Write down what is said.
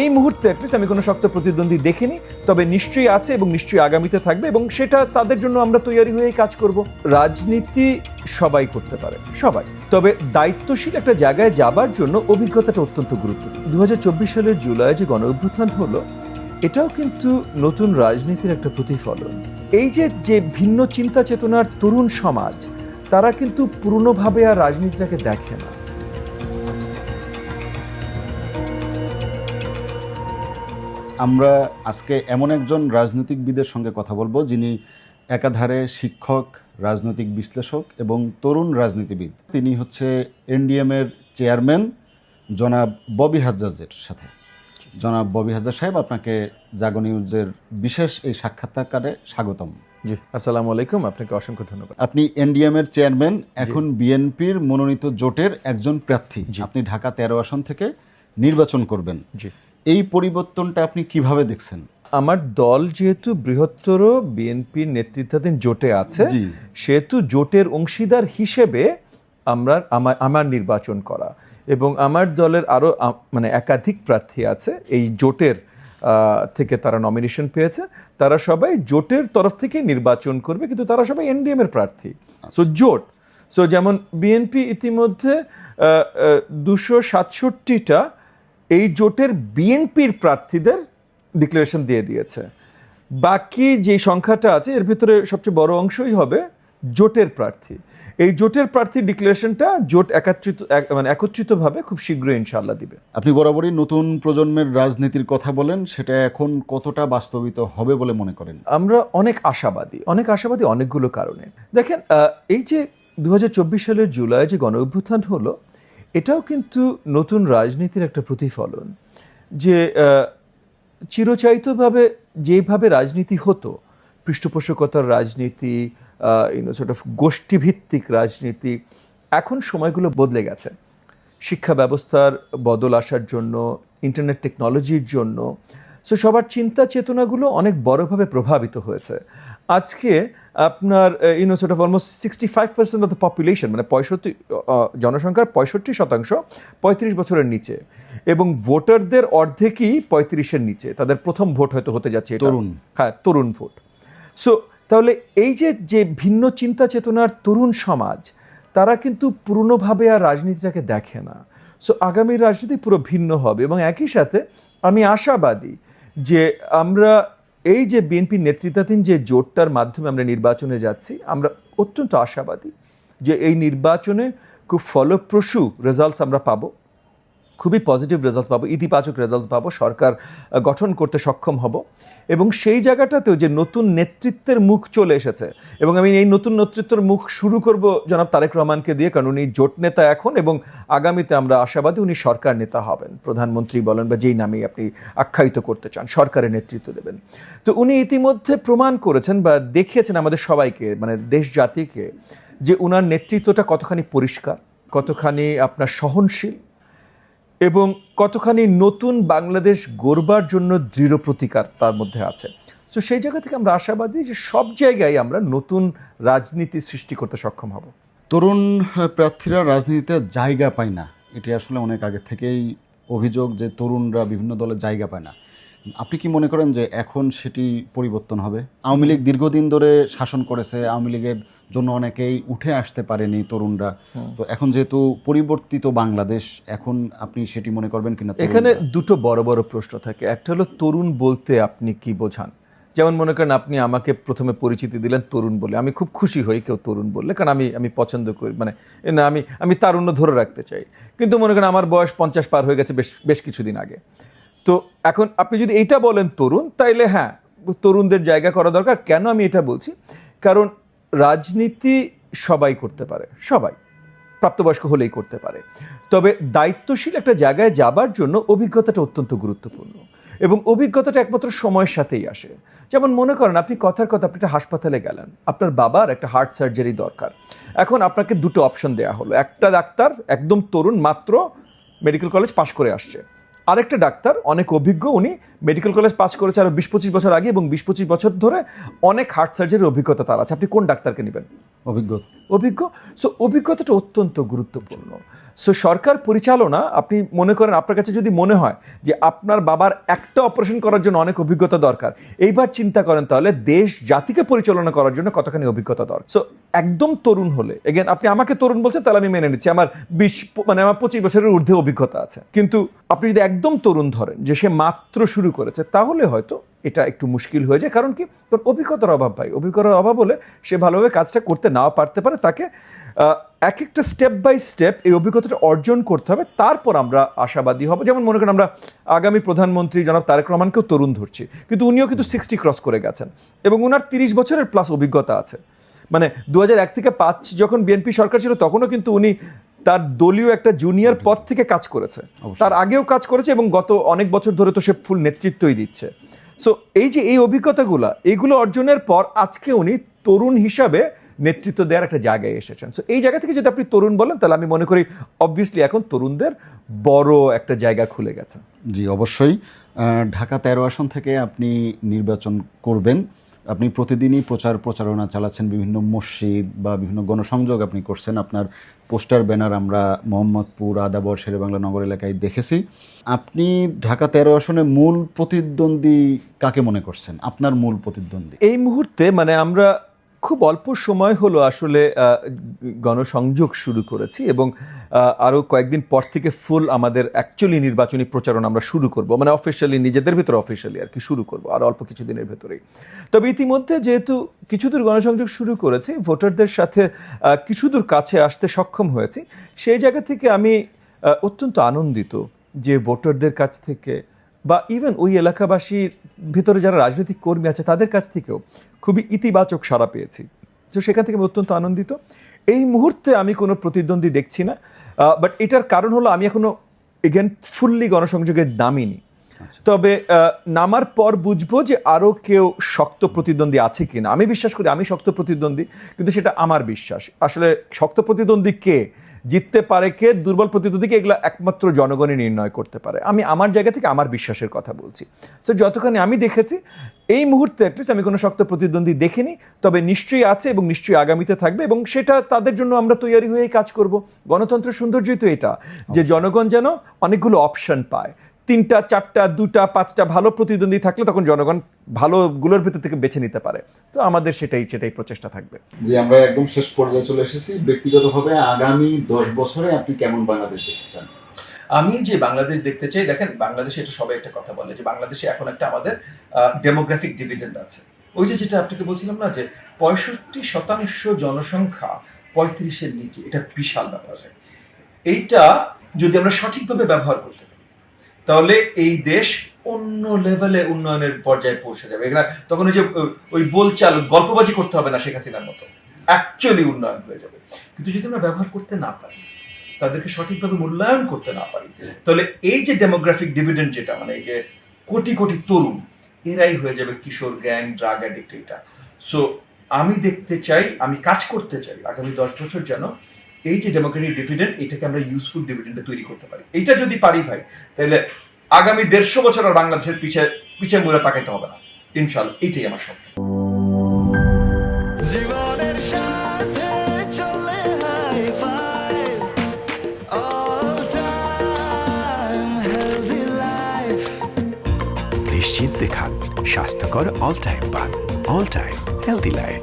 এই মুহূর্তে অ্যাটলিস্ট আমি কোনো শক্ত প্রতিদ্বন্দ্বী দেখিনি, তবে নিশ্চয়ই আছে এবং নিশ্চয়ই আগামীতে থাকবে এবং সেটা তাদের জন্য আমরা তৈরি হয়েই কাজ করব। রাজনীতি সবাই করতে পারে, সবাই। তবে দায়িত্বশীল একটা জায়গায় যাবার জন্য অভিজ্ঞতাটা অত্যন্ত গুরুত্বপূর্ণ। দু হাজার চব্বিশ সালের জুলাই যে গণ অভ্যুত্থান হলো, এটাও কিন্তু নতুন রাজনীতির একটা প্রতিফলন। এই যে যে ভিন্ন চিন্তা চেতনার তরুণ সমাজ, তারা কিন্তু পুরনোভাবে আর রাজনীতিটাকে দেখে না। আমরা আজকে এমন একজন রাজনৈতিকবিদের সঙ্গে কথা বলব যিনি একাধারে শিক্ষক রাজনৈতিক বিশ্লেষক এবং তরুণ রাজনীতিবিদ। তিনি হচ্ছে এনডিএম এর চেয়ারম্যান জনাব ববি হাজ্জাজের সাথে। জনাব ববি হাজ্জাজ সাহেব আপনাকে জাগো নিউজের বিশেষ এই সাক্ষাৎকারে স্বাগতম। জি আসসালামু আলাইকুম আপনাকে অসংখ্য ধন্যবাদ। আপনি এনডিএম এর চেয়ারম্যান এখন বিএনপির মনোনীত জোটের একজন প্রার্থী। আপনি ঢাকা তেরো আসন থেকে নির্বাচন করবেন। জি। এই পরিবর্তনটা আপনি কীভাবে দেখছেন? আমার দল যেহেতু বৃহত্তর বিএনপির নেতৃত্বাধীন জোটে আছে সেহেতু জোটের অংশীদার হিসেবে আমরা আমার আমার নির্বাচন করা। এবং আমার দলের আরও মানে একাধিক প্রার্থী আছে এই জোটের থেকে তারা নমিনেশন পেয়েছে। তারা সবাই জোটের তরফ থেকে নির্বাচন করবে কিন্তু তারা সবাই এনডিএম এর প্রার্থী। সো জোট। সো যেমন বিএনপি ইতিমধ্যে দুশো সাতষট্টিটা এই জোটের বিএনপির প্রার্থীদের ডিক্লারেশন দিয়ে দিয়েছে। বাকি যে সংখ্যাটা আছে এর ভিতরে সবচেয়ে বড় অংশই হবে জোটের প্রার্থী। এই জোটের প্রার্থী ডিক্লারেশনটা জোট একাত্রিত এক- মানে একত্রিতভাবে খুব শীঘ্রই ইনশাল্লাহ দিবে। আপনি বরাবরই নতুন প্রজন্মের রাজনীতির কথা বলেন সেটা এখন কতটা বাস্তবিত হবে বলে মনে করেন? আমরা অনেক আশাবাদী অনেক আশাবাদী অনেকগুলো কারণে। দেখেন এই যে দু হাজার চব্বিশ সালের জুলাই যে গণ অভ্যুত্থান হলো এটাও কিন্তু নতুন রাজনীতির একটা প্রতিফলন যে চিরচায়িতভাবে যেভাবে রাজনীতি হতো, পৃষ্ঠপোষকতার রাজনীতি ইউনো সর্ট অফ গোষ্ঠীভিত্তিক রাজনীতি, এখন সময়গুলো বদলে গেছে। শিক্ষা ব্যবস্থার বদল আসার জন্য ইন্টারনেট টেকনোলজির জন্য সো সবার চিন্তা চেতনাগুলো অনেক বড়ভাবে প্রভাবিত হয়েছে। আজকে আপনার you know sort of almost sixty five percent of the population মানে পঁয়ষট্টি জনসংখ্যার পঁয়ষট্টি শতাংশ পঁয়ত্রিশ বছরের নিচে এবং ভোটারদের অর্ধেকই পঁয়ত্রিশের নিচে। তাদের প্রথম ভোট হয়তো হতে যাচ্ছে তরুণ। হ্যাঁ তরুণ ভোট। সো তাহলে এই যে যে ভিন্ন চিন্তা চেতনার তরুণ সমাজ তারা কিন্তু পুরনোভাবে আর রাজনীতিটাকে দেখে না। সো আগামী রাজনীতি পুরো ভিন্ন হবে এবং একই সাথে আমি আশাবাদী যে আমরা এই যে বিএনপি নেতৃত্বাধীন যে জোটটার মাধ্যমে আমরা নির্বাচনে যাচ্ছি, আমরা অত্যন্ত আশাবাদী যে এই নির্বাচনে খুব ফলপ্রসূ রেজাল্টস আমরা পাবো। খুবই পজিটিভ রেজাল্ট পাবো, ইতিবাচক রেজাল্ট পাবো, সরকার গঠন করতে সক্ষম হব। এবং সেই জায়গাটাতেও যে নতুন নেতৃত্বের মুখ চলে এসেছে, এবং আমি এই নতুন নেতৃত্বের মুখ শুরু করব জনাব তারেক রহমানকে দিয়ে, কারণ উনি জোট নেতা এখন, এবং আগামীতে আমরা আশাবাদী উনি সরকার নেতা হবেন। প্রধানমন্ত্রী বলেন বা যেই নামেই আপনি আখ্যায়িত করতে চান, সরকারের নেতৃত্ব দেবেন। তো উনি ইতিমধ্যে প্রমাণ করেছেন বা দেখিয়েছেন আমাদের সবাইকে মানে দেশ জাতিকে, যে উনার নেতৃত্বটা কতখানি পরিষ্কার, কতখানি আপনার সহনশীল এবং কতখানি নতুন বাংলাদেশ গড়বার জন্য দৃঢ় প্রতিকার তার মধ্যে আছে। তো সেই জায়গা থেকে আমরা আশাবাদী যে সব জায়গায় আমরা নতুন রাজনীতি সৃষ্টি করতে সক্ষম হব। তরুণ প্রার্থীরা রাজনীতিতে জায়গা পায় না। এটি আসলে অনেক আগে থেকেই অভিযোগ যে তরুণরা বিভিন্ন দলে জায়গা পায় না। আপনি কি মনে করেন যে এখন সেটি পরিবর্তন হবে? আওয়ামী লীগ দীর্ঘদিন ধরে শাসন করেছে আওয়ামী লীগের জন্য অনেকেই উঠে আসতে পারেনি তরুণরা। তো এখন যেহেতু পরিবর্তিত বাংলাদেশ এখন আপনি সেটি মনে করবেন কিনা এখানে দুটো বড় বড় প্রশ্ন থাকে। একটা হলো তরুণ বলতে আপনি কি বোঝান? যেমন মনে করেন আপনি আমাকে প্রথমে পরিচিতি দিলেন তরুণ বলে। আমি খুব খুশি হই কেউ তরুণ বললে কারণ আমি আমি পছন্দ করি মানে না আমি আমি তারুণ্য ধরে রাখতে চাই। কিন্তু মনে করেন আমার বয়স পঞ্চাশ পার হয়ে গেছে বেশ বেশ কিছুদিন আগে। তো এখন আপনি যদি এইটা বলেন তরুণ, তাইলে হ্যাঁ তরুণদের জায়গা করা দরকার। কেন আমি এটা বলছি? কারণ রাজনীতি সবাই করতে পারে, সবাই। প্রাপ্তবয়স্ক হলেই করতে পারে। তবে দায়িত্বশীল একটা জায়গায় যাবার জন্য অভিজ্ঞতাটা অত্যন্ত গুরুত্বপূর্ণ। এবং অভিজ্ঞতাটা একমাত্র সময়ের সাথেই আসে। যেমন মনে করেন, আপনি কথার কথা, আপনি একটা হাসপাতালে গেলেন। আপনার বাবার একটা হার্ট সার্জারি দরকার। এখন আপনাকে দুটো অপশন দেওয়া হলো। একটা ডাক্তার, একদম তরুণ, মাত্র মেডিকেল কলেজ পাশ করে আসছে। আরেকটা ডাক্তার অনেক অভিজ্ঞ উনি মেডিকেল কলেজ পাস করেছে আরও বিশ পঁচিশ বছর আগে এবং বিশ পঁচিশ বছর ধরে অনেক হার্ট সার্জারির অভিজ্ঞতা তার আছে। আপনি কোন ডাক্তারকে নেবেন? অভিজ্ঞতা। অভিজ্ঞ? সো অভিজ্ঞতাটা অত্যন্ত গুরুত্বপূর্ণ। সো সরকার পরিচালনা, আপনি মনে করেন, আপনার কাছে যদি মনে হয় যে আপনার বাবার একটা অপারেশন করার জন্য অনেক অভিজ্ঞতা দরকার, এইবার চিন্তা করেন তাহলে দেশ জাতিকে পরিচালনা করার জন্য কতখানি অভিজ্ঞতা দরকার? সো একদম তরুণ হলে এগেন আপনি আমাকে তরুণ বলছেন, তাহলে আমি মেনে নিচ্ছি। আমার বিশ মানে আমার পঁচিশ বছরের ঊর্ধ্বে অভিজ্ঞতা আছে। কিন্তু আপনি যদি একদম তরুণ ধরেন, যে সে মাত্র শুরু করেছে, তাহলে হয়তো এটা একটু মুশকিল হয়ে যায়। কারণ কি? তোর অভিজ্ঞতার অভাব পাই অভিজ্ঞতার অভাব হলে সে ভালোভাবে কাজটা করতে নাও পারতে পারে। তাকে এক একটা স্টেপ বাই স্টেপ এই অভিজ্ঞতাটা অর্জন করতে হবে। তারপর আমরা আশাবাদী হব। যেমন মনে করেন আমরা আগামী প্রধানমন্ত্রী জনাব তারেক রহমানকেও তরুণ ধরছি। কিন্তু উনিও কিন্তু সিক্সটি ক্রস করে গেছেন। এবং ওনার তিরিশ বছরের প্লাস অভিজ্ঞতা আছে। মানে দু এক থেকে পাঁচ যখন বিএনপি সরকার ছিল তখনও কিন্তু উনি তার দলীয় একটা জুনিয়র পদ থেকে কাজ করেছে। তার আগেও কাজ করেছে এবং গত অনেক বছর ধরে তো সে ফুল নেতৃত্বই দিচ্ছে। সো এই যে এই অভিজ্ঞতাগুলো, এগুলো অর্জনের পর আজকে উনি তরুণ হিসাবে নেতৃত্ব দেওয়ার একটা জায়গায় এসেছেন। সো এই জায়গা থেকে যদি আপনি তরুণ বলেন, তাহলে আমি মনে করি অবভিয়াসলি এখন তরুণদের বড় একটা জায়গা খুলে গেছে। জি, অবশ্যই। ঢাকা তেরো আসন থেকে আপনি নির্বাচন করবেন। আপনি প্রতিদিনই প্রচার প্রচারণা চালাচ্ছেন, বিভিন্ন মসজিদ বা বিভিন্ন গণসংযোগ আপনি করছেন। আপনার পোস্টার, ব্যানার আমরা মোহাম্মদপুর, আদাবর, শেরেবাংলা নগর এলাকায় দেখেছি। আপনি ঢাকা তেরো আসনে মূল প্রতিদ্বন্দ্বী কাকে মনে করছেন? আপনার মূল প্রতিদ্বন্দ্বী। এই মুহূর্তে মানে আমরা খুব অল্প সময় হলো আসলে গণসংযোগ শুরু করেছি এবং আরও কয়েকদিন পর থেকে ফুল আমাদের অ্যাকচুয়ালি নির্বাচনী প্রচারণা আমরা শুরু করব। মানে অফিসিয়ালি নিজেদের ভিতরে অফিসিয়ালি আর কি শুরু করব আর অল্প কিছুদিনের ভেতরেই। তবে ইতিমধ্যে যেহেতু কিছুদূর গণসংযোগ শুরু করেছি ভোটারদের সাথে আহ, কিছুদূর কাছে আসতে সক্ষম হয়েছি সেই জায়গা থেকে আমি অত্যন্ত আনন্দিত যে ভোটারদের কাছ থেকে বা ইভেন ওই এলাকাবাসীর ভিতরে যারা রাজনৈতিক কর্মী আছে তাদের কাছ থেকেও খুবই ইতিবাচক সাড়া পেয়েছি। তো সেখান থেকে আমি অত্যন্ত আনন্দিত। এই মুহূর্তে আমি কোনো প্রতিদ্বন্দ্বী দেখছি না বাট এটার কারণ হলো আমি এখনও এগেন ফুললি গণসংযোগে নামিনি আচ্ছা। তবে নামার পর বুঝব যে আরও কেউ শক্ত প্রতিদ্বন্দ্বী আছে কিনা। আমি বিশ্বাস করি আমি শক্ত প্রতিদ্বন্দ্বী কিন্তু সেটা আমার বিশ্বাস। আসলে শক্ত প্রতিদ্বন্দ্বী কে? জিততে পারে কে? দুর্বল প্রতিদ্বন্দ্বীকে এগুলো একমাত্র জনগণই নির্ণয় করতে পারে। আমি আমার জায়গা থেকে আমার বিশ্বাসের কথা বলছি। সো যতখানি আমি দেখেছি এই মুহূর্তে অ্যাটলিস্ট আমি কোনো শক্ত প্রতিদ্বন্দ্বী দেখিনি। তবে নিশ্চয়ই আছে এবং নিশ্চয়ই আগামীতে থাকবে এবং সেটা তাদের জন্য আমরা তৈরি হয়েই কাজ করব। গণতন্ত্রের সৌন্দর্যই তো এটা যে জনগণ যেন অনেকগুলো অপশন পায়। তিনটা চারটা দুটা পাঁচটা ভালো প্রতিদ্বন্দ্বী থাকলে তখন জনগণ ভালোগুলোর ভিতর থেকে বেছে নিতে পারে। তো আমাদের সেটাই সেটাই প্রচেষ্টা থাকবে। যে আমরা একদম শেষ পর্যায়ে চলে এসেছি। ব্যক্তিগতভাবে আগামী দশ বছরে আপনি কেমন বাংলাদেশ দেখতে চান? আমি যে বাংলাদেশ দেখতে চাই দেখেন বাংলাদেশে এটা সবাই একটা কথা বলে যে বাংলাদেশে এখন একটা আমাদের ডেমোগ্রাফিক ডিভিডেন্ড আছে। ওই যে যেটা আপনাকে বলছিলাম না যে পঁয়ষট্টি শতাংশ জনসংখ্যা পঁয়ত্রিশের নিচে এটা বিশাল ব্যাপার। এইটা যদি আমরা সঠিকভাবে ব্যবহার করতে পারি তাহলে এই দেশ অন্য লেভেলে উন্নয়নের পর্যায়ে পৌঁছে যাবে। এখানে তখন ওই যে ওই বলচাল, গল্পবাজি করতে হবে না শেখ হাসিনার মতো। অ্যাকচুয়ালি উন্নয়ন হয়ে যাবে। কিন্তু যদি আমরা ব্যবহার করতে না পারি, তাদেরকে সঠিকভাবে মূল্যায়ন করতে না পারি, তাহলে এই যে ডেমোগ্রাফিক ডিভিডেন্ড যেটা মানে এই যে কোটি কোটি তরুণ, এরাই হয়ে যাবে কিশোর গ্যাং ড্রাগ অ্যাডিক্ট এটা। সো আমি দেখতে চাই, আমি কাজ করতে চাই, আগামী দশ বছর যেন এই যে ডেমোক্রেটিক ডিভিডেন্ড এটাকে আমরা ইউজফুল ডিভিডেন্ডে তৈরি করতে পারি। এইটা যদি পারি ভাই তাহলে আগামী দেড়শো বছর আর বাংলাদেশের পিছে পিছে মুড়ে তাকাইতে হবে না। ইনশাল্লাহ এইটাই আমার স্বপ্ন। জীবনের সাথে চলে high five. All time healthy life নিশ্চিন্তে খান স্বাস্থ্যকর অল টাইম পান অল টাইম হেলদি লাইফ